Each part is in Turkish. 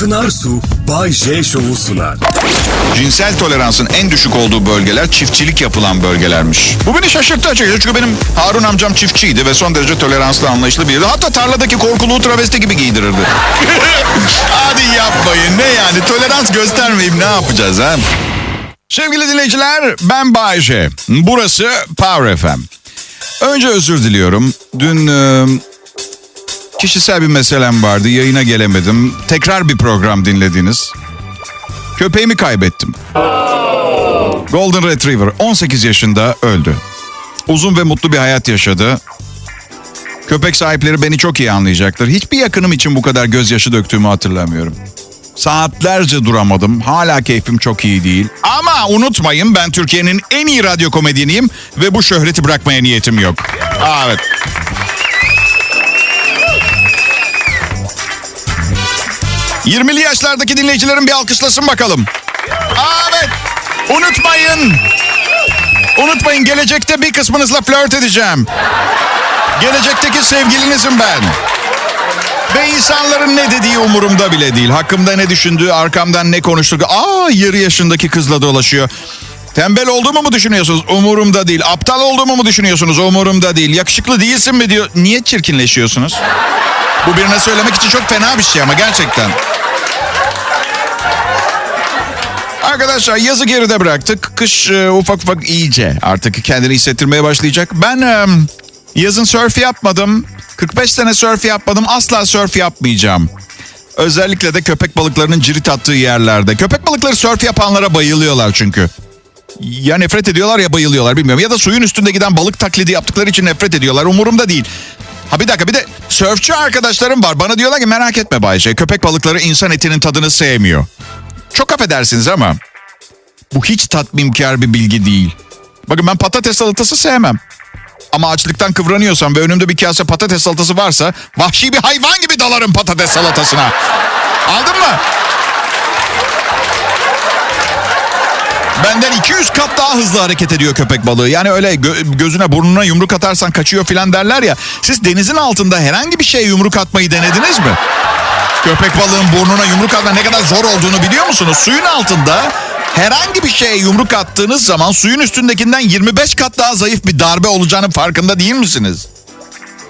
Pınar Su, Bay J Show'u sunar. Cinsel toleransın en düşük olduğu bölgeler çiftçilik yapılan bölgelermiş. Bu beni şaşırttı açıkçası çünkü benim Harun amcam çiftçiydi ve son derece toleranslı anlayışlı biriydi. Hatta tarladaki korkuluğu travesti gibi giydirirdi. Hadi yapmayın ne yani tolerans göstermeyip ne yapacağız ha? Sevgili dinleyiciler ben Bayece. Burası Power FM. Önce özür diliyorum. Dün e, kişisel bir meselem vardı yayına gelemedim. Tekrar bir program dinlediniz. Köpeğimi kaybettim. Golden Retriever 18 yaşında öldü. Uzun ve mutlu bir hayat yaşadı. Köpek sahipleri beni çok iyi anlayacaktır. Hiçbir yakınım için bu kadar gözyaşı döktüğümü hatırlamıyorum. Saatlerce duramadım. Hala keyfim çok iyi değil. Ama unutmayın ben Türkiye'nin en iyi radyo komedyeniyim ve bu şöhreti bırakmaya niyetim yok. Evet. ...20'li yaşlardaki dinleyicilerin bir alkışlasın bakalım. Evet. Unutmayın. Unutmayın gelecekte bir kısmınızla flört edeceğim. Gelecekteki sevgilinizim ben. Ve insanların ne dediği umurumda bile değil. Hakkımda ne düşündüğü, arkamdan ne konuştuğu. Aa yarı yaşındaki kızla dolaşıyor. Tembel olduğumu mu düşünüyorsunuz? Umurumda değil. Aptal olduğumu mu düşünüyorsunuz? Umurumda değil. Yakışıklı değilsin mi diyor. Niye çirkinleşiyorsunuz? Bu birine söylemek için çok fena bir şey ama gerçekten. Arkadaşlar yazı geride bıraktık. Kış e, ufak ufak iyice artık kendini hissettirmeye başlayacak. Ben e, yazın surf yapmadım. 45 sene surf yapmadım. Asla surf yapmayacağım. Özellikle de köpek balıklarının cirit attığı yerlerde. Köpek balıkları surf yapanlara bayılıyorlar çünkü. Ya nefret ediyorlar ya bayılıyorlar bilmiyorum. Ya da suyun üstünde giden balık taklidi yaptıkları için nefret ediyorlar. Umurumda değil. Ha bir dakika bir de sörfçü arkadaşlarım var. Bana diyorlar ki merak etme Bayce. Köpek balıkları insan etinin tadını sevmiyor. Çok affedersiniz ama bu hiç tatminkar bir bilgi değil. Bakın ben patates salatası sevmem. Ama açlıktan kıvranıyorsam ve önümde bir kase patates salatası varsa vahşi bir hayvan gibi dalarım patates salatasına. Aldın mı? Benden 200 kat daha hızlı hareket ediyor köpek balığı. Yani öyle gö- gözüne burnuna yumruk atarsan kaçıyor filan derler ya. Siz denizin altında herhangi bir şeye yumruk atmayı denediniz mi? Köpek balığın burnuna yumruk atma ne kadar zor olduğunu biliyor musunuz? Suyun altında herhangi bir şeye yumruk attığınız zaman suyun üstündekinden 25 kat daha zayıf bir darbe olacağının farkında değil misiniz?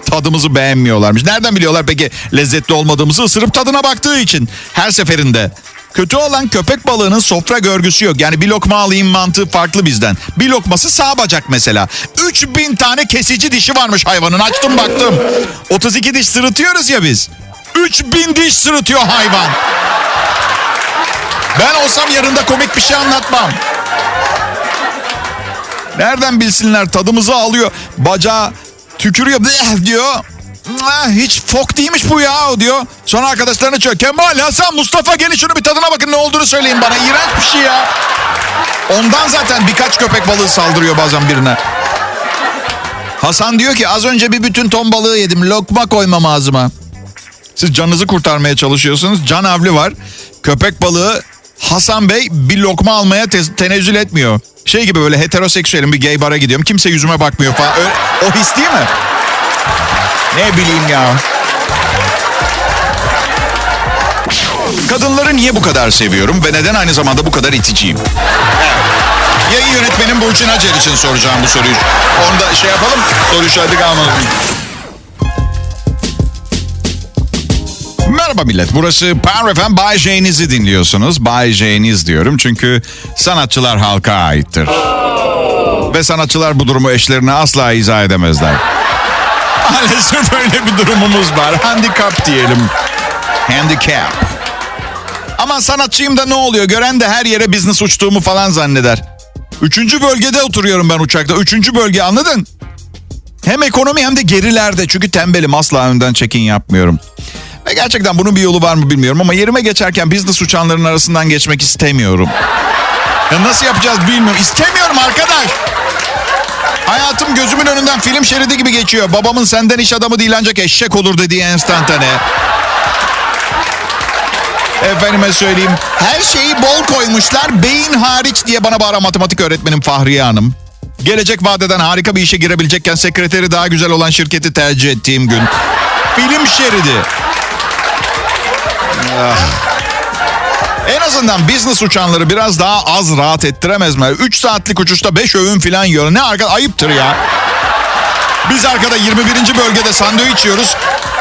Tadımızı beğenmiyorlarmış. Nereden biliyorlar peki lezzetli olmadığımızı? Isırıp tadına baktığı için her seferinde. Kötü olan köpek balığının sofra görgüsü yok. Yani bir lokma alayım mantığı farklı bizden. Bir lokması sağ bacak mesela. 3000 tane kesici dişi varmış hayvanın. Açtım baktım. 32 diş sırıtıyoruz ya biz. 3000 diş sırıtıyor hayvan. Ben olsam yarında komik bir şey anlatmam. Nereden bilsinler tadımızı alıyor. Bacağı tükürüyor "Bleh" diyor. "Ah, Hiç fok değilmiş bu ya diyor. Sonra arkadaşlarına çağırıyor. Kemal, Hasan, Mustafa gelin şunu bir tadına bakın ne olduğunu söyleyin bana. İğrenç bir şey ya. Ondan zaten birkaç köpek balığı saldırıyor bazen birine. Hasan diyor ki az önce bir bütün ton balığı yedim. Lokma koymam ağzıma. Siz canınızı kurtarmaya çalışıyorsunuz. Can avli var. Köpek balığı Hasan Bey bir lokma almaya te- tenezzül etmiyor. Şey gibi böyle heteroseksüelim bir gay bara gidiyorum. Kimse yüzüme bakmıyor falan. Öyle- o his değil mi? Ne bileyim ya. Kadınları niye bu kadar seviyorum ve neden aynı zamanda bu kadar iticiyim? Yayın yönetmenim Burçin Acer için soracağım bu soruyu. Onu da şey yapalım. Soru işareti kalmasın. Merhaba millet. Burası Power FM Bay J'nizi dinliyorsunuz. Bay J'niz diyorum çünkü sanatçılar halka aittir. Ve sanatçılar bu durumu eşlerine asla izah edemezler. Maalesef öyle bir durumumuz var. Handicap diyelim. Handicap. Ama sanatçıyım da ne oluyor? Gören de her yere business uçtuğumu falan zanneder. Üçüncü bölgede oturuyorum ben uçakta. Üçüncü bölge anladın? Hem ekonomi hem de gerilerde. Çünkü tembelim asla önden check-in yapmıyorum. Ve gerçekten bunun bir yolu var mı bilmiyorum ama yerime geçerken business uçanların arasından geçmek istemiyorum. Ya nasıl yapacağız bilmiyorum. İstemiyorum arkadaş. Hayatım gözümün önünden film şeridi gibi geçiyor. Babamın senden iş adamı değil ancak eşek olur dediği enstantane. Efendime söyleyeyim. Her şeyi bol koymuşlar. Beyin hariç diye bana bağıran matematik öğretmenim Fahriye Hanım. Gelecek vadeden harika bir işe girebilecekken sekreteri daha güzel olan şirketi tercih ettiğim gün. Film şeridi. Ah. En azından business uçanları biraz daha az rahat ettiremez mi? 3 saatlik uçuşta 5 öğün falan yiyor. Ne arka ayıptır ya. Biz arkada 21. bölgede sandviç yiyoruz.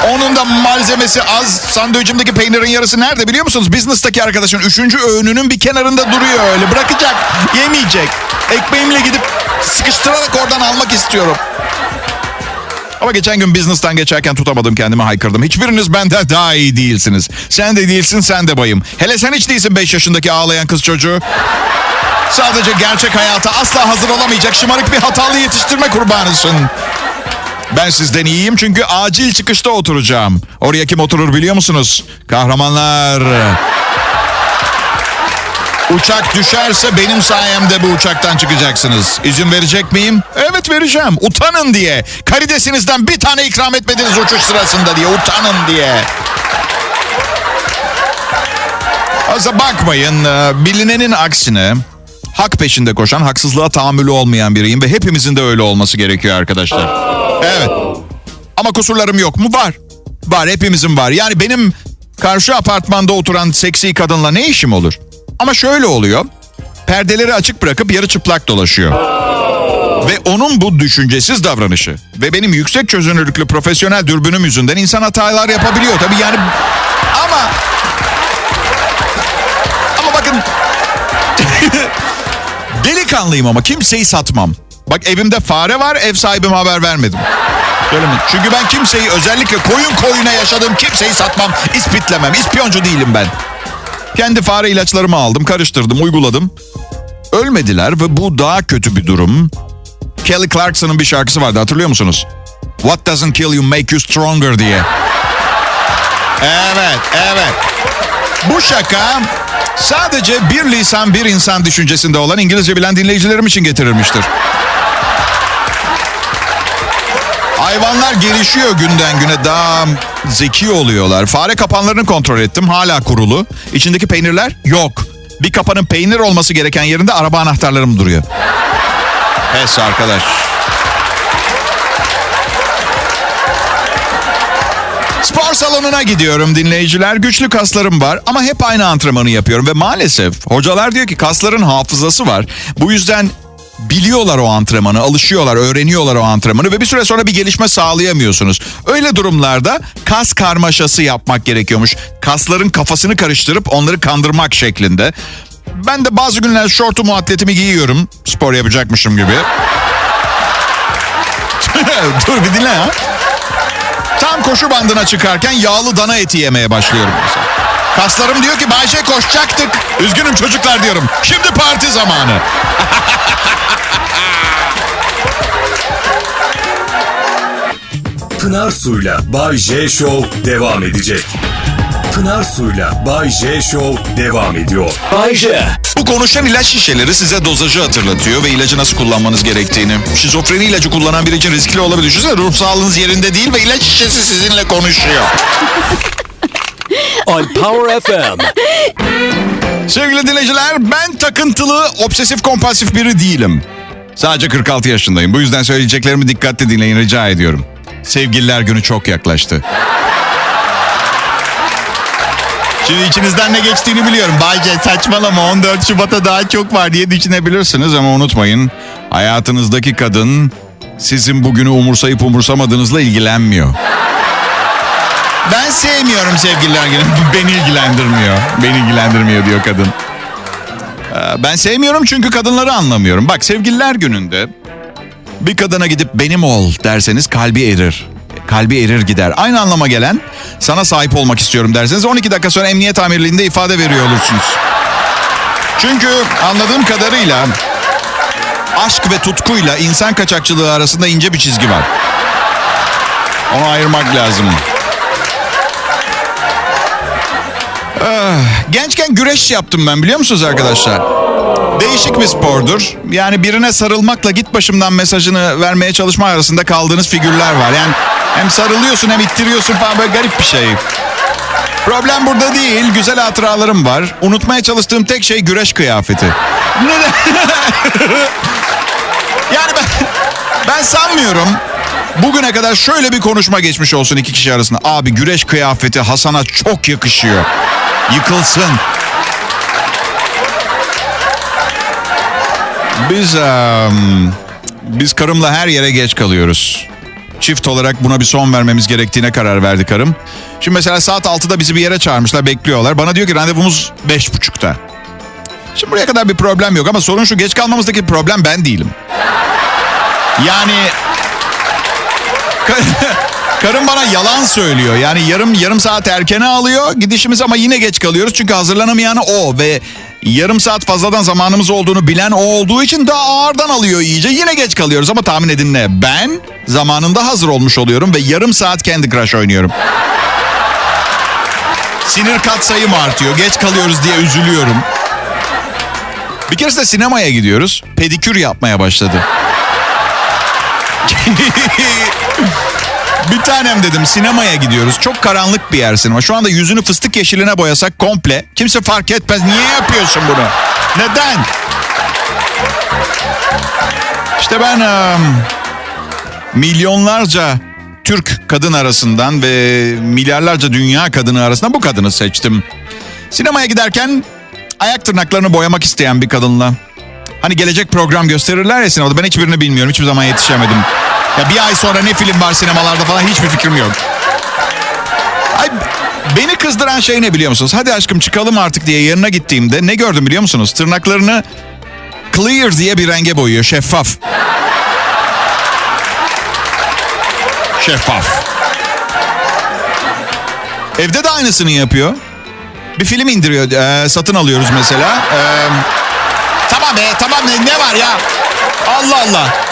Onun da malzemesi az. Sandviçimdeki peynirin yarısı nerede biliyor musunuz? Business'taki arkadaşın 3. öğününün bir kenarında duruyor öyle. Bırakacak, yemeyecek. Ekmeğimle gidip sıkıştırarak oradan almak istiyorum. Ama geçen gün business'tan geçerken tutamadım kendimi haykırdım. Hiçbiriniz benden daha iyi değilsiniz. Sen de değilsin sen de bayım. Hele sen hiç değilsin 5 yaşındaki ağlayan kız çocuğu. Sadece gerçek hayata asla hazır olamayacak şımarık bir hatalı yetiştirme kurbanısın. Ben sizden iyiyim çünkü acil çıkışta oturacağım. Oraya kim oturur biliyor musunuz? Kahramanlar. Uçak düşerse benim sayemde bu uçaktan çıkacaksınız. İzin verecek miyim? Evet vereceğim. Utanın diye. Karidesinizden bir tane ikram etmediniz uçuş sırasında diye. Utanın diye. Aslında bakmayın. e, Bilinenin aksine hak peşinde koşan, haksızlığa tahammülü olmayan biriyim ve hepimizin de öyle olması gerekiyor arkadaşlar. Evet. Ama kusurlarım yok mu? Var. Var, hepimizin var. Yani benim karşı apartmanda oturan seksi kadınla ne işim olur? Ama şöyle oluyor. Perdeleri açık bırakıp yarı çıplak dolaşıyor. Ve onun bu düşüncesiz davranışı ve benim yüksek çözünürlüklü profesyonel dürbünüm yüzünden insan hatalar yapabiliyor. Tabii yani ama ama bakın delikanlıyım ama kimseyi satmam. Bak evimde fare var ev sahibime haber vermedim. Öyle mi? Çünkü ben kimseyi özellikle koyun koyuna yaşadığım kimseyi satmam, ispitlemem. İspiyoncu değilim ben. Kendi fare ilaçlarımı aldım, karıştırdım, uyguladım. Ölmediler ve bu daha kötü bir durum. Kelly Clarkson'ın bir şarkısı vardı hatırlıyor musunuz? What doesn't kill you make you stronger diye. Evet, evet. Bu şaka sadece bir lisan bir insan düşüncesinde olan İngilizce bilen dinleyicilerim için getirilmiştir. Hayvanlar gelişiyor günden güne daha zeki oluyorlar. Fare kapanlarını kontrol ettim hala kurulu. İçindeki peynirler yok. Bir kapanın peynir olması gereken yerinde araba anahtarlarım duruyor. Pes arkadaş. Spor salonuna gidiyorum dinleyiciler. Güçlü kaslarım var ama hep aynı antrenmanı yapıyorum. Ve maalesef hocalar diyor ki kasların hafızası var. Bu yüzden biliyorlar o antrenmanı, alışıyorlar, öğreniyorlar o antrenmanı ve bir süre sonra bir gelişme sağlayamıyorsunuz. Öyle durumlarda kas karmaşası yapmak gerekiyormuş. Kasların kafasını karıştırıp onları kandırmak şeklinde. Ben de bazı günler şortumu atletimi giyiyorum. Spor yapacakmışım gibi. Dur bir dinle ya. Tam koşu bandına çıkarken yağlı dana eti yemeye başlıyorum mesela. Kaslarım diyor ki Bayce koşacaktık. Üzgünüm çocuklar diyorum. Şimdi parti zamanı. Pınar Su'yla Bay J Show devam edecek. Pınar Su'yla Bay J Show devam ediyor. Bay J. Bu konuşan ilaç şişeleri size dozajı hatırlatıyor ve ilacı nasıl kullanmanız gerektiğini. Şizofreni ilacı kullanan biri için riskli olabilir. Düşünsene ruh sağlığınız yerinde değil ve ilaç şişesi sizinle konuşuyor. On Power FM. Sevgili dinleyiciler ben takıntılı, obsesif kompulsif biri değilim. Sadece 46 yaşındayım. Bu yüzden söyleyeceklerimi dikkatli dinleyin rica ediyorum. Sevgililer günü çok yaklaştı. Şimdi içinizden ne geçtiğini biliyorum. Bayce saçmalama 14 Şubat'a daha çok var diye düşünebilirsiniz ama unutmayın. Hayatınızdaki kadın sizin bugünü umursayıp umursamadığınızla ilgilenmiyor. Ben sevmiyorum sevgililer günü. Beni ilgilendirmiyor. Beni ilgilendirmiyor diyor kadın. Ee, Ben sevmiyorum çünkü kadınları anlamıyorum. Bak sevgililer gününde bir kadına gidip benim ol derseniz kalbi erir. Kalbi erir gider. Aynı anlama gelen sana sahip olmak istiyorum derseniz 12 dakika sonra emniyet amirliğinde ifade veriyor olursunuz. Çünkü anladığım kadarıyla aşk ve tutkuyla insan kaçakçılığı arasında ince bir çizgi var. Onu ayırmak lazım. Gençken güreş yaptım ben biliyor musunuz arkadaşlar? Değişik bir spordur. Yani birine sarılmakla git başımdan mesajını vermeye çalışma arasında kaldığınız figürler var. Yani hem sarılıyorsun hem ittiriyorsun falan böyle garip bir şey. Problem burada değil. Güzel hatıralarım var. Unutmaya çalıştığım tek şey güreş kıyafeti. Yani ben, ben sanmıyorum. Bugüne kadar şöyle bir konuşma geçmiş olsun iki kişi arasında. Abi güreş kıyafeti Hasan'a çok yakışıyor. Yıkılsın. Biz um, biz karımla her yere geç kalıyoruz. Çift olarak buna bir son vermemiz gerektiğine karar verdi karım. Şimdi mesela saat 6'da bizi bir yere çağırmışlar, bekliyorlar. Bana diyor ki randevumuz 5.30'da. Şimdi buraya kadar bir problem yok ama sorun şu geç kalmamızdaki problem ben değilim. Yani karım bana yalan söylüyor. Yani yarım yarım saat erkene alıyor gidişimiz ama yine geç kalıyoruz. Çünkü hazırlanamayanı o ve yarım saat fazladan zamanımız olduğunu bilen o olduğu için daha ağırdan alıyor iyice. Yine geç kalıyoruz ama tahmin edin ne? Ben zamanında hazır olmuş oluyorum ve yarım saat Candy Crush oynuyorum. Sinir katsayım artıyor. Geç kalıyoruz diye üzülüyorum. Bir keresinde sinemaya gidiyoruz. Pedikür yapmaya başladı. bir tanem dedim sinemaya gidiyoruz. Çok karanlık bir yer sinema. Şu anda yüzünü fıstık yeşiline boyasak komple. Kimse fark etmez. Niye yapıyorsun bunu? Neden? İşte ben em, milyonlarca Türk kadın arasından ve milyarlarca dünya kadını arasından bu kadını seçtim. Sinemaya giderken ayak tırnaklarını boyamak isteyen bir kadınla. Hani gelecek program gösterirler ya sinemada. Ben hiçbirini bilmiyorum. Hiçbir zaman yetişemedim. Ya bir ay sonra ne film var sinemalarda falan hiçbir fikrim yok. Ay, beni kızdıran şey ne biliyor musunuz? Hadi aşkım çıkalım artık diye yanına gittiğimde ne gördüm biliyor musunuz? Tırnaklarını clear diye bir renge boyuyor. Şeffaf. Şeffaf. Evde de aynısını yapıyor. Bir film indiriyor, e, satın alıyoruz mesela. E, tamam be, tamam ne, ne var ya? Allah Allah.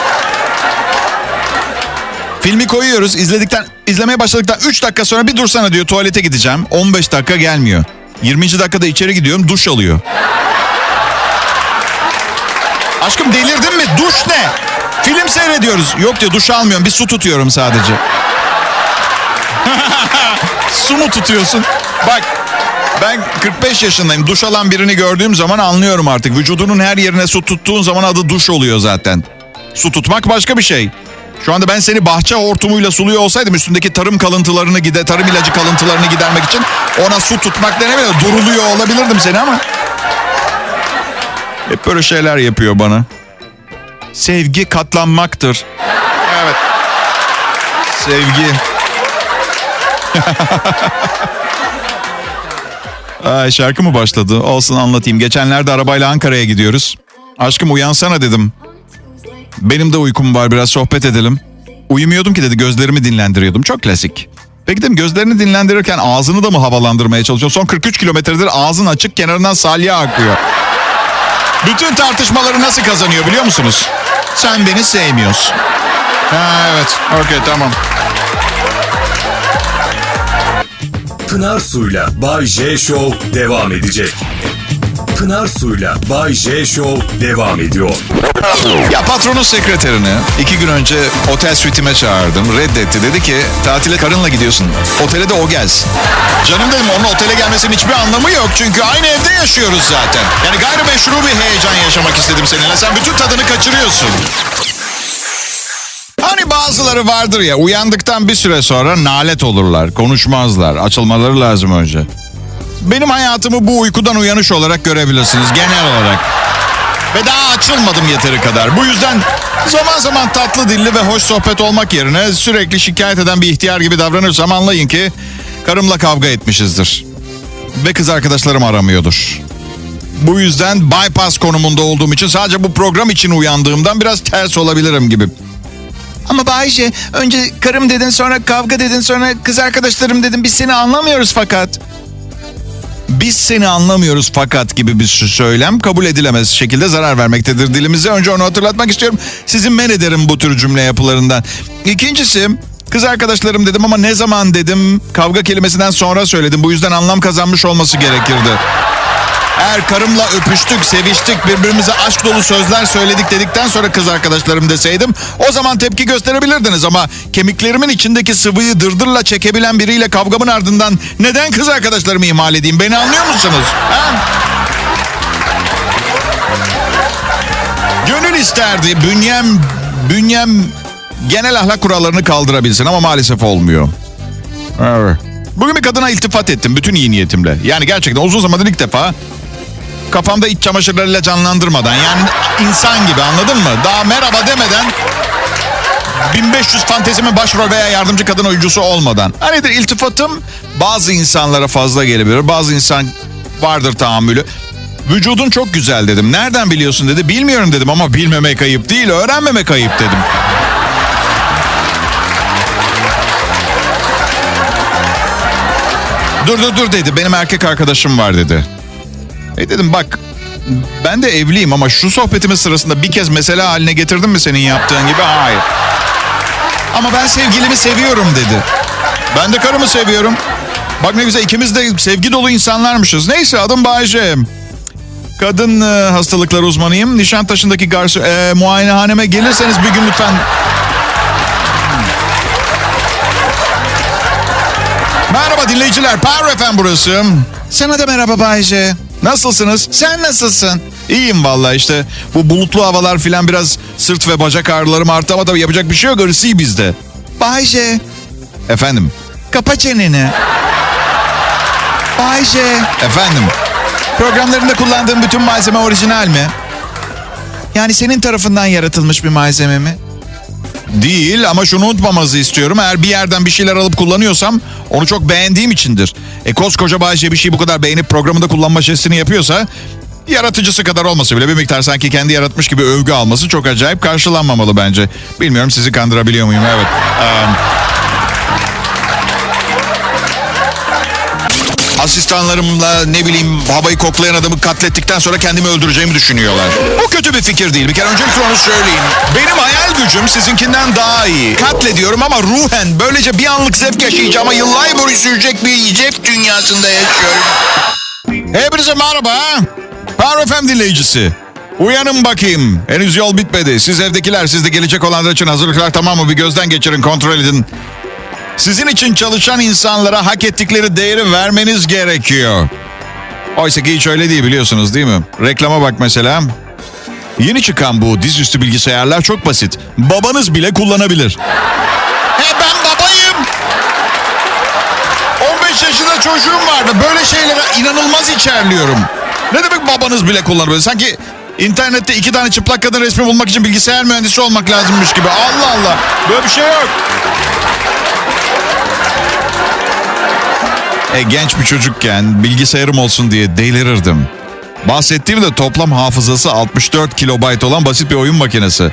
Filmi koyuyoruz, izledikten, izlemeye başladıktan 3 dakika sonra bir dursana diyor tuvalete gideceğim. 15 dakika gelmiyor. 20. dakikada içeri gidiyorum, duş alıyor. Aşkım delirdin mi? Duş ne? Film seyrediyoruz. Yok diyor duş almıyorum, bir su tutuyorum sadece. su mu tutuyorsun? Bak ben 45 yaşındayım. Duş alan birini gördüğüm zaman anlıyorum artık. Vücudunun her yerine su tuttuğun zaman adı duş oluyor zaten. Su tutmak başka bir şey. Şu anda ben seni bahçe hortumuyla suluyor olsaydım üstündeki tarım kalıntılarını gide tarım ilacı kalıntılarını gidermek için ona su tutmak denemedim. Duruluyor olabilirdim seni ama. Hep böyle şeyler yapıyor bana. Sevgi katlanmaktır. Evet. Sevgi. Ay şarkı mı başladı? Olsun anlatayım. Geçenlerde arabayla Ankara'ya gidiyoruz. Aşkım uyansana dedim. Benim de uykum var biraz sohbet edelim. Uyumuyordum ki dedi gözlerimi dinlendiriyordum. Çok klasik. Peki dedim gözlerini dinlendirirken ağzını da mı havalandırmaya çalışıyorsun? Son 43 kilometredir ağzın açık kenarından salya akıyor. Bütün tartışmaları nasıl kazanıyor biliyor musunuz? Sen beni sevmiyorsun. Ha evet okey tamam. Pınar Su'yla Bay J Show devam edecek. Pınar Su'yla Bay J Show devam ediyor. Ya patronun sekreterini iki gün önce otel suite'ime çağırdım. Reddetti. Dedi ki tatile karınla gidiyorsun. Otele de o gelsin. Canım dedim onun otele gelmesinin hiçbir anlamı yok. Çünkü aynı evde yaşıyoruz zaten. Yani gayrimeşru bir heyecan yaşamak istedim seninle. Sen bütün tadını kaçırıyorsun. Hani bazıları vardır ya uyandıktan bir süre sonra nalet olurlar, konuşmazlar. Açılmaları lazım önce. Benim hayatımı bu uykudan uyanış olarak görebilirsiniz genel olarak. Ve daha açılmadım yeteri kadar. Bu yüzden zaman zaman tatlı dilli ve hoş sohbet olmak yerine sürekli şikayet eden bir ihtiyar gibi davranırsam anlayın ki karımla kavga etmişizdir. Ve kız arkadaşlarım aramıyordur. Bu yüzden bypass konumunda olduğum için sadece bu program için uyandığımdan biraz ters olabilirim gibi. Ama Bayce önce karım dedin sonra kavga dedin sonra kız arkadaşlarım dedin biz seni anlamıyoruz fakat. Biz seni anlamıyoruz fakat gibi bir söylem kabul edilemez şekilde zarar vermektedir dilimize. Önce onu hatırlatmak istiyorum. Sizi men ederim bu tür cümle yapılarından. İkincisi kız arkadaşlarım dedim ama ne zaman dedim kavga kelimesinden sonra söyledim. Bu yüzden anlam kazanmış olması gerekirdi. Eğer karımla öpüştük, seviştik, birbirimize aşk dolu sözler söyledik dedikten sonra kız arkadaşlarım deseydim o zaman tepki gösterebilirdiniz ama kemiklerimin içindeki sıvıyı dırdırla çekebilen biriyle kavgamın ardından neden kız arkadaşlarımı ihmal edeyim? Beni anlıyor musunuz? Ha? Gönül isterdi bünyem bünyem genel ahlak kurallarını kaldırabilsin ama maalesef olmuyor. Evet. Bugün bir kadına iltifat ettim bütün iyi niyetimle. Yani gerçekten uzun zamandır ilk defa kafamda iç çamaşırlarıyla canlandırmadan yani insan gibi anladın mı? Daha merhaba demeden 1500 fantezimi başrol veya yardımcı kadın oyuncusu olmadan. Hani iltifatım bazı insanlara fazla gelebilir. Bazı insan vardır tahammülü. Vücudun çok güzel dedim. Nereden biliyorsun dedi. Bilmiyorum dedim ama bilmemek ayıp değil, öğrenmemek ayıp dedim. Dur dur dur dedi. Benim erkek arkadaşım var dedi. E dedim bak ben de evliyim ama şu sohbetimiz sırasında bir kez mesele haline getirdim mi senin yaptığın gibi? Hayır. Ama ben sevgilimi seviyorum dedi. Ben de karımı seviyorum. Bak ne güzel ikimiz de sevgi dolu insanlarmışız. Neyse adım Bayce. Kadın e, hastalıkları uzmanıyım. Nişantaşı'ndaki garson, e, muayenehaneme gelirseniz bir gün lütfen... Merhaba dinleyiciler. Power FM burası. Sana da merhaba Bayce. Nasılsınız? Sen nasılsın? İyiyim vallahi işte. Bu bulutlu havalar filan biraz sırt ve bacak ağrılarım arttı ama tabii yapacak bir şey yok. Öyle iyi bizde. Bayce. Efendim? Kapa çeneni. Bayce. Efendim? Programlarında kullandığım bütün malzeme orijinal mi? Yani senin tarafından yaratılmış bir malzeme mi? Değil ama şunu unutmamanızı istiyorum. Eğer bir yerden bir şeyler alıp kullanıyorsam onu çok beğendiğim içindir. E koskoca Bayce bir şeyi bu kadar beğenip programında kullanma jestini yapıyorsa yaratıcısı kadar olmasa bile bir miktar sanki kendi yaratmış gibi övgü alması çok acayip karşılanmamalı bence. Bilmiyorum sizi kandırabiliyor muyum? Evet. Eee, asistanlarımla ne bileyim havayı koklayan adamı katlettikten sonra kendimi öldüreceğimi düşünüyorlar. Bu kötü bir fikir değil. Bir kere öncelikle onu söyleyeyim. Benim hayal gücüm sizinkinden daha iyi. Katlediyorum ama ruhen böylece bir anlık zevk yaşayacağım ama yıllar boyu sürecek bir yiyecek dünyasında yaşıyorum. Hepinize merhaba. Power FM dinleyicisi. Uyanın bakayım. Henüz yol bitmedi. Siz evdekiler, siz de gelecek olanlar için hazırlıklar tamam mı? Bir gözden geçirin, kontrol edin. Sizin için çalışan insanlara hak ettikleri değeri vermeniz gerekiyor. Oysa ki hiç öyle değil biliyorsunuz değil mi? Reklama bak mesela. Yeni çıkan bu dizüstü bilgisayarlar çok basit. Babanız bile kullanabilir. He ben babayım. 15 yaşında çocuğum vardı. Böyle şeylere inanılmaz içerliyorum. Ne demek babanız bile kullanabilir? Sanki internette iki tane çıplak kadın resmi bulmak için bilgisayar mühendisi olmak lazımmış gibi. Allah Allah. Böyle bir şey yok. E, genç bir çocukken bilgisayarım olsun diye delirirdim. Bahsettiğim de toplam hafızası 64 kilobayt olan basit bir oyun makinesi.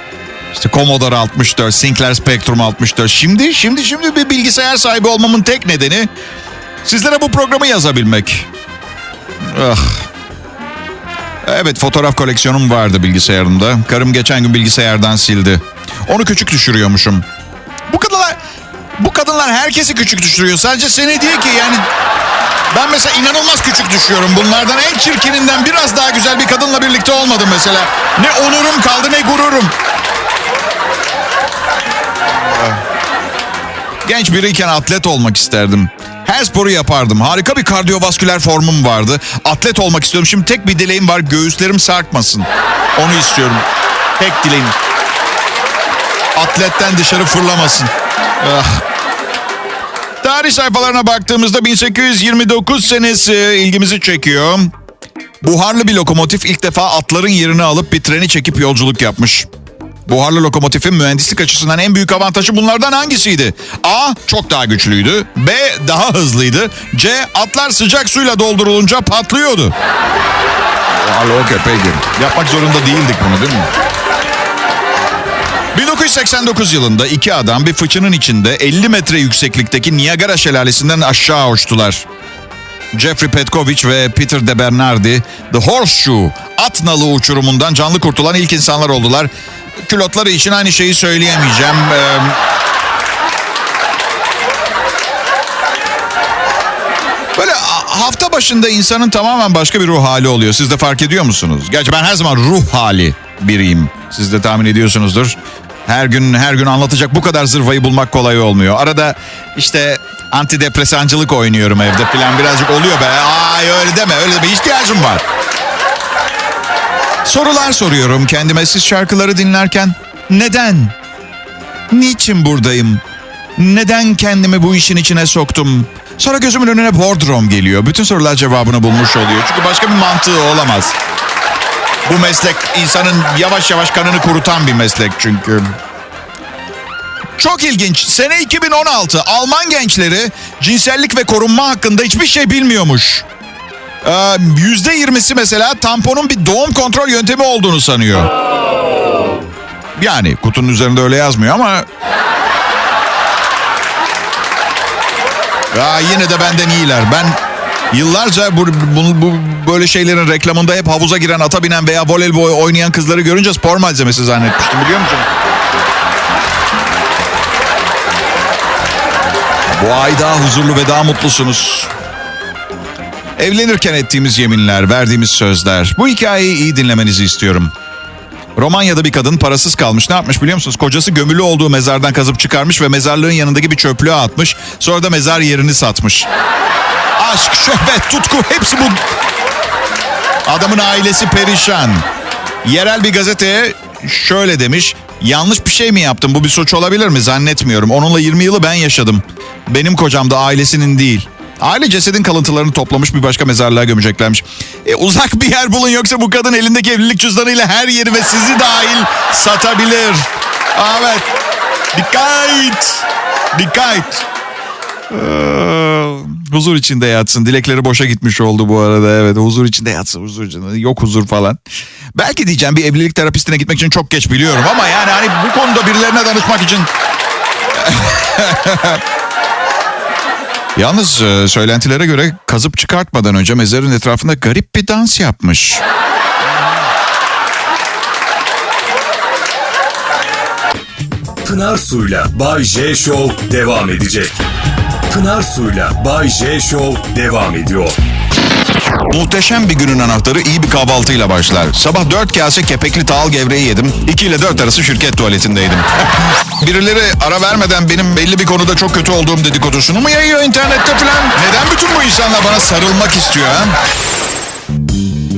İşte Commodore 64, Sinclair Spectrum 64. Şimdi, şimdi, şimdi bir bilgisayar sahibi olmamın tek nedeni sizlere bu programı yazabilmek. Ah. Evet fotoğraf koleksiyonum vardı bilgisayarımda. Karım geçen gün bilgisayardan sildi. Onu küçük düşürüyormuşum. Bu kadınlar bu kadınlar herkesi küçük düşürüyor. Sadece seni değil ki yani ben mesela inanılmaz küçük düşüyorum. Bunlardan en çirkininden biraz daha güzel bir kadınla birlikte olmadım mesela. Ne onurum kaldı ne gururum. Genç biriyken atlet olmak isterdim. Her sporu yapardım. Harika bir kardiyovasküler formum vardı. Atlet olmak istiyorum. Şimdi tek bir dileğim var. Göğüslerim sarkmasın. Onu istiyorum. Tek dileğim. Atletten dışarı fırlamasın. Ah. Tarih sayfalarına baktığımızda 1829 senesi ilgimizi çekiyor. Buharlı bir lokomotif ilk defa atların yerini alıp bir treni çekip yolculuk yapmış. Buharlı lokomotifin mühendislik açısından en büyük avantajı bunlardan hangisiydi? A. Çok daha güçlüydü. B. Daha hızlıydı. C. Atlar sıcak suyla doldurulunca patlıyordu. Alo okey peki. Yapmak zorunda değildik bunu değil mi? 1989 yılında iki adam bir fıçının içinde 50 metre yükseklikteki Niagara şelalesinden aşağı uçtular. Jeffrey Petkovic ve Peter de Bernardi The Horseshoe at nalı uçurumundan canlı kurtulan ilk insanlar oldular. Külotları için aynı şeyi söyleyemeyeceğim. Ee, Böyle hafta başında insanın tamamen başka bir ruh hali oluyor. Siz de fark ediyor musunuz? Gerçi ben her zaman ruh hali biriyim. Siz de tahmin ediyorsunuzdur. Her gün her gün anlatacak bu kadar zırvayı bulmak kolay olmuyor. Arada işte antidepresancılık oynuyorum evde falan birazcık oluyor be. Ay öyle deme öyle deme ihtiyacım var. Sorular soruyorum kendime siz şarkıları dinlerken. Neden? Niçin buradayım? Neden kendimi bu işin içine soktum? Sonra gözümün önüne Boardroom geliyor. Bütün sorular cevabını bulmuş oluyor. Çünkü başka bir mantığı olamaz. Bu meslek insanın yavaş yavaş kanını kurutan bir meslek çünkü. Çok ilginç. Sene 2016 Alman gençleri cinsellik ve korunma hakkında hiçbir şey bilmiyormuş. Ee, %20'si mesela tamponun bir doğum kontrol yöntemi olduğunu sanıyor. Yani kutunun üzerinde öyle yazmıyor ama... Ya yine de benden iyiler. Ben yıllarca bu, bu, bu böyle şeylerin reklamında hep havuza giren, ata binen veya voleybol oynayan kızları görünce spor malzemesi zannetmiştim biliyor musun? Bu ay daha huzurlu ve daha mutlusunuz. Evlenirken ettiğimiz yeminler, verdiğimiz sözler. Bu hikayeyi iyi dinlemenizi istiyorum. Romanya'da bir kadın parasız kalmış. Ne yapmış biliyor musunuz? Kocası gömülü olduğu mezardan kazıp çıkarmış ve mezarlığın yanındaki bir çöplüğe atmış. Sonra da mezar yerini satmış. Aşk, şöhret, tutku hepsi bu. Adamın ailesi perişan. Yerel bir gazeteye şöyle demiş. Yanlış bir şey mi yaptım? Bu bir suç olabilir mi? Zannetmiyorum. Onunla 20 yılı ben yaşadım. Benim kocam da ailesinin değil. Aile cesedin kalıntılarını toplamış bir başka mezarlığa gömeceklermiş. E, uzak bir yer bulun yoksa bu kadın elindeki evlilik cüzdanıyla her yeri ve sizi dahil satabilir. Evet. Dikkat. Dikkat. Ee, huzur içinde yatsın. Dilekleri boşa gitmiş oldu bu arada. Evet huzur içinde yatsın. Huzur içinde. Yok huzur falan. Belki diyeceğim bir evlilik terapistine gitmek için çok geç biliyorum ama yani hani bu konuda birilerine danışmak için Yalnız e, söylentilere göre kazıp çıkartmadan önce mezarın etrafında garip bir dans yapmış. Pınar Su'yla Bay J Show devam edecek. Pınar Su'yla Bay J Show devam ediyor. Muhteşem bir günün anahtarı iyi bir kahvaltıyla başlar. Sabah dört kase kepekli tahıl gevreği yedim. 2 ile 4 arası şirket tuvaletindeydim. Birileri ara vermeden benim belli bir konuda çok kötü olduğum dedikodusunu mu yayıyor internette falan? Neden bütün bu insanlar bana sarılmak istiyor ha?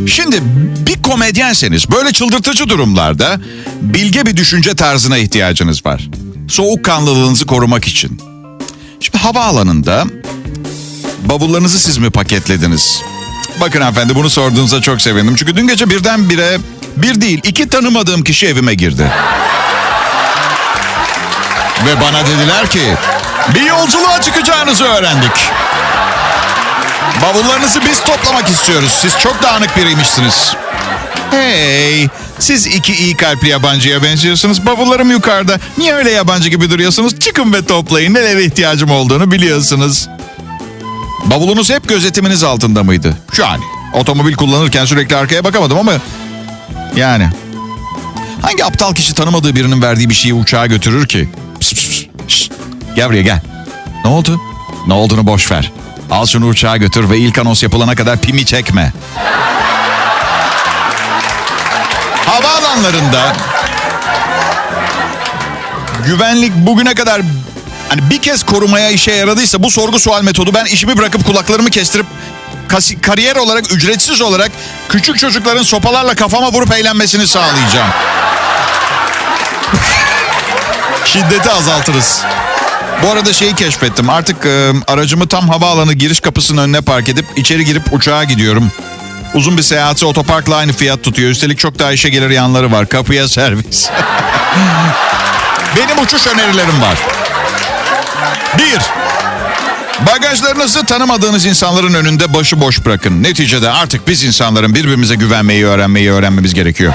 Şimdi bir komedyenseniz böyle çıldırtıcı durumlarda bilge bir düşünce tarzına ihtiyacınız var. Soğukkanlılığınızı korumak için. Şimdi havaalanında bavullarınızı siz mi paketlediniz? Bakın hanımefendi bunu sorduğunuza çok sevindim. Çünkü dün gece birdenbire bir değil iki tanımadığım kişi evime girdi. Ve bana dediler ki bir yolculuğa çıkacağınızı öğrendik. Bavullarınızı biz toplamak istiyoruz. Siz çok dağınık biriymişsiniz. Hey, siz iki iyi kalpli yabancıya benziyorsunuz. Bavullarım yukarıda. Niye öyle yabancı gibi duruyorsunuz? Çıkın ve toplayın. Nelere ihtiyacım olduğunu biliyorsunuz. Bavulunuz hep gözetiminiz altında mıydı? Şu an. Otomobil kullanırken sürekli arkaya bakamadım ama... Yani. Hangi aptal kişi tanımadığı birinin verdiği bir şeyi uçağa götürür ki? Pıs pıs pıs. Gel buraya gel. Ne oldu? Ne olduğunu boş ver. Al şunu uçağa götür ve ilk anons yapılana kadar pimi çekme. Havaalanlarında güvenlik bugüne kadar hani bir kez korumaya işe yaradıysa bu sorgu sual metodu ben işimi bırakıp kulaklarımı kestirip kasi- kariyer olarak ücretsiz olarak küçük çocukların sopalarla kafama vurup eğlenmesini sağlayacağım. Şiddeti azaltırız. Bu arada şeyi keşfettim. Artık e, aracımı tam havaalanı giriş kapısının önüne park edip içeri girip uçağa gidiyorum. Uzun bir seyahati otoparkla aynı fiyat tutuyor. Üstelik çok daha işe gelir yanları var. Kapıya servis. Benim uçuş önerilerim var. Bir, bagajlarınızı tanımadığınız insanların önünde başıboş bırakın. Neticede artık biz insanların birbirimize güvenmeyi öğrenmeyi öğrenmemiz gerekiyor.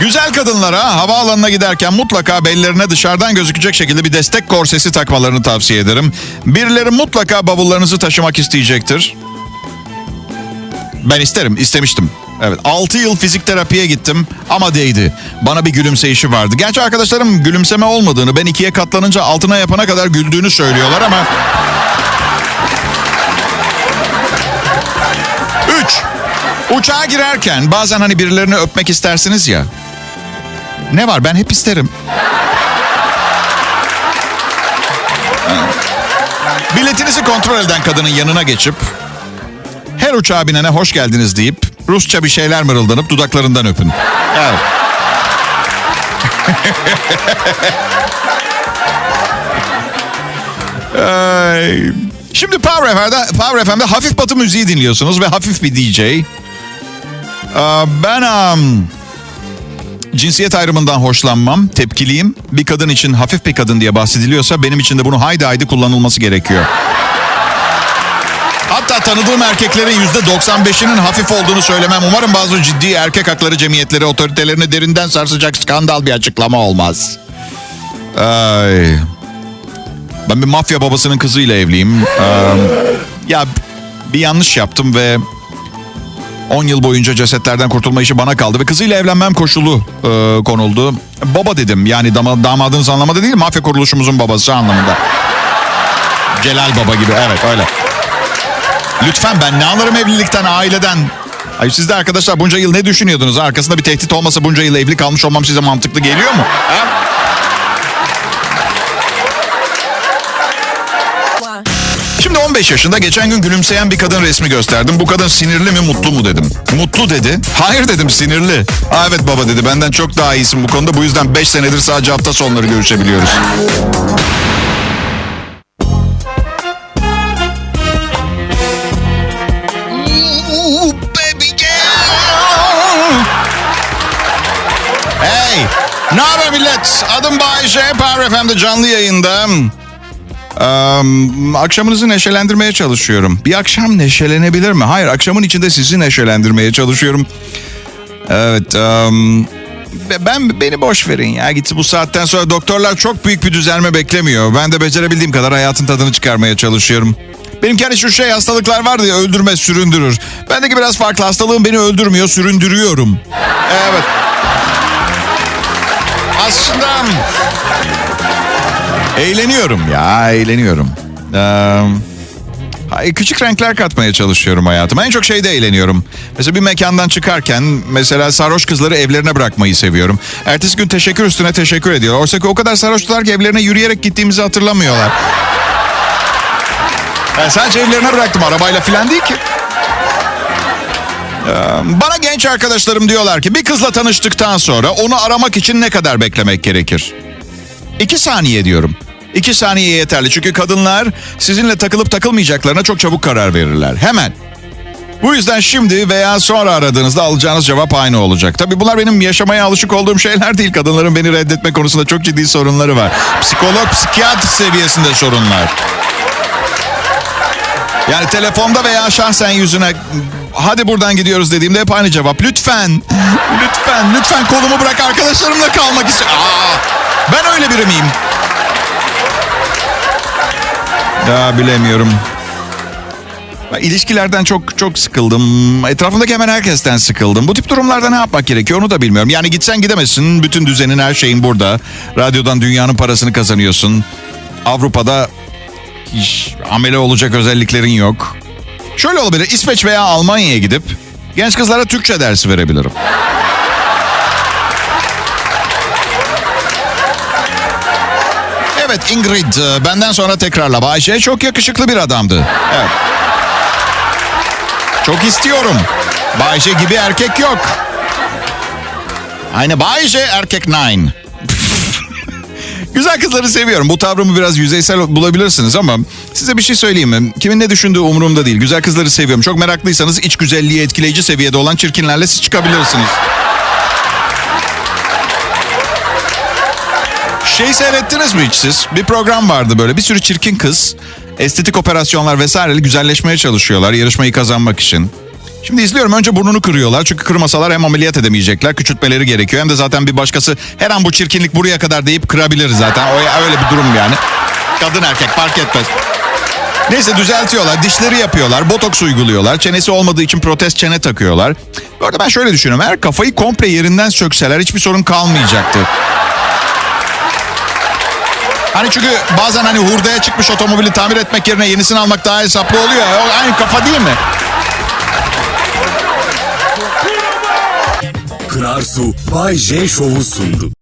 Güzel kadınlara havaalanına giderken mutlaka bellerine dışarıdan gözükecek şekilde bir destek korsesi takmalarını tavsiye ederim. Birileri mutlaka bavullarınızı taşımak isteyecektir. Ben isterim, istemiştim. Evet, 6 yıl fizik terapiye gittim ama değdi. Bana bir gülümseyişi vardı. Gerçi arkadaşlarım gülümseme olmadığını, ben ikiye katlanınca altına yapana kadar güldüğünü söylüyorlar ama... Üç, uçağa girerken bazen hani birilerini öpmek istersiniz ya. Ne var ben hep isterim. Biletinizi kontrol eden kadının yanına geçip her uçağa binene hoş geldiniz deyip Rusça bir şeyler mırıldanıp dudaklarından öpün. Evet. Şimdi Power FM'de, Power FM'de hafif batı müziği dinliyorsunuz ve hafif bir DJ. Ben um, cinsiyet ayrımından hoşlanmam, tepkiliyim. Bir kadın için hafif bir kadın diye bahsediliyorsa benim için de bunu haydi haydi kullanılması gerekiyor. Hatta tanıdığım erkeklerin yüzde 95'inin hafif olduğunu söylemem. Umarım bazı ciddi erkek hakları cemiyetleri otoritelerini derinden sarsacak skandal bir açıklama olmaz. Ay. Ben bir mafya babasının kızıyla evliyim. Ee, ya bir yanlış yaptım ve 10 yıl boyunca cesetlerden kurtulma işi bana kaldı ve kızıyla evlenmem koşulu e, konuldu. Baba dedim yani dama, damadınız anlamında değil mafya kuruluşumuzun babası anlamında. Celal Baba gibi evet öyle. Lütfen ben ne anlarım evlilikten, aileden. Ay siz de arkadaşlar bunca yıl ne düşünüyordunuz? Arkasında bir tehdit olmasa bunca yıl evli kalmış olmam size mantıklı geliyor mu? Ha? 15 yaşında geçen gün gülümseyen bir kadın resmi gösterdim. Bu kadın sinirli mi mutlu mu dedim. Mutlu dedi. Hayır dedim sinirli. Aa, evet baba dedi benden çok daha iyisin bu konuda. Bu yüzden 5 senedir sadece hafta sonları görüşebiliyoruz. Hey, ne haber millet? Adım Bayece, Power FM'de canlı yayında. Am, akşamınızı neşelendirmeye çalışıyorum. Bir akşam neşelenebilir mi? Hayır, akşamın içinde sizi neşelendirmeye çalışıyorum. Evet, be- ben beni boş verin ya. Git bu saatten sonra doktorlar çok büyük bir düzelme beklemiyor. Ben de becerebildiğim kadar hayatın tadını çıkarmaya çalışıyorum. Benimki hani şu şey hastalıklar vardı ya öldürmez süründürür. Bendeki biraz farklı hastalığım beni öldürmüyor süründürüyorum. Evet. Aslında eğleniyorum ya eğleniyorum. Ee, küçük renkler katmaya çalışıyorum hayatıma. En çok şeyde eğleniyorum. Mesela bir mekandan çıkarken mesela sarhoş kızları evlerine bırakmayı seviyorum. Ertesi gün teşekkür üstüne teşekkür ediyor. Oysa ki o kadar sarhoştular ki evlerine yürüyerek gittiğimizi hatırlamıyorlar. Ben sadece evlerine bıraktım arabayla falan değil ki. Bana genç arkadaşlarım diyorlar ki bir kızla tanıştıktan sonra onu aramak için ne kadar beklemek gerekir? İki saniye diyorum. İki saniye yeterli çünkü kadınlar sizinle takılıp takılmayacaklarına çok çabuk karar verirler. Hemen. Bu yüzden şimdi veya sonra aradığınızda alacağınız cevap aynı olacak. Tabii bunlar benim yaşamaya alışık olduğum şeyler değil. Kadınların beni reddetme konusunda çok ciddi sorunları var. Psikolog, psikiyatr seviyesinde sorunlar. Yani telefonda veya şahsen yüzüne hadi buradan gidiyoruz dediğimde hep aynı cevap. Lütfen, lütfen, lütfen kolumu bırak arkadaşlarımla kalmak istiyorum. Ben öyle biri miyim? Ya bilemiyorum. İlişkilerden çok çok sıkıldım. Etrafımdaki hemen herkesten sıkıldım. Bu tip durumlarda ne yapmak gerekiyor onu da bilmiyorum. Yani gitsen gidemezsin. Bütün düzenin her şeyin burada. Radyodan dünyanın parasını kazanıyorsun. Avrupa'da hiç amele olacak özelliklerin yok. Şöyle olabilir. İsveç veya Almanya'ya gidip genç kızlara Türkçe dersi verebilirim. Evet Ingrid e, benden sonra tekrarla. Bayşe çok yakışıklı bir adamdı. Evet. Çok istiyorum. Bayşe gibi erkek yok. Aynı Bayşe erkek nine. Güzel kızları seviyorum. Bu tavrımı biraz yüzeysel bulabilirsiniz ama size bir şey söyleyeyim mi? Kimin ne düşündüğü umurumda değil. Güzel kızları seviyorum. Çok meraklıysanız iç güzelliği etkileyici seviyede olan çirkinlerle siz çıkabilirsiniz. Şey seyrettiniz mi hiç siz? Bir program vardı böyle. Bir sürü çirkin kız estetik operasyonlar vesaire güzelleşmeye çalışıyorlar yarışmayı kazanmak için. Şimdi izliyorum önce burnunu kırıyorlar çünkü kırmasalar hem ameliyat edemeyecekler küçültmeleri gerekiyor hem de zaten bir başkası her an bu çirkinlik buraya kadar deyip kırabilir zaten o öyle bir durum yani. Kadın erkek fark etmez. Neyse düzeltiyorlar dişleri yapıyorlar botoks uyguluyorlar çenesi olmadığı için protez çene takıyorlar. Bu ben şöyle düşünüyorum eğer kafayı komple yerinden sökseler hiçbir sorun kalmayacaktı. Hani çünkü bazen hani hurdaya çıkmış otomobili tamir etmek yerine yenisini almak daha hesaplı oluyor. O aynı kafa değil mi? Pınar Su Bay J Show'u sundu.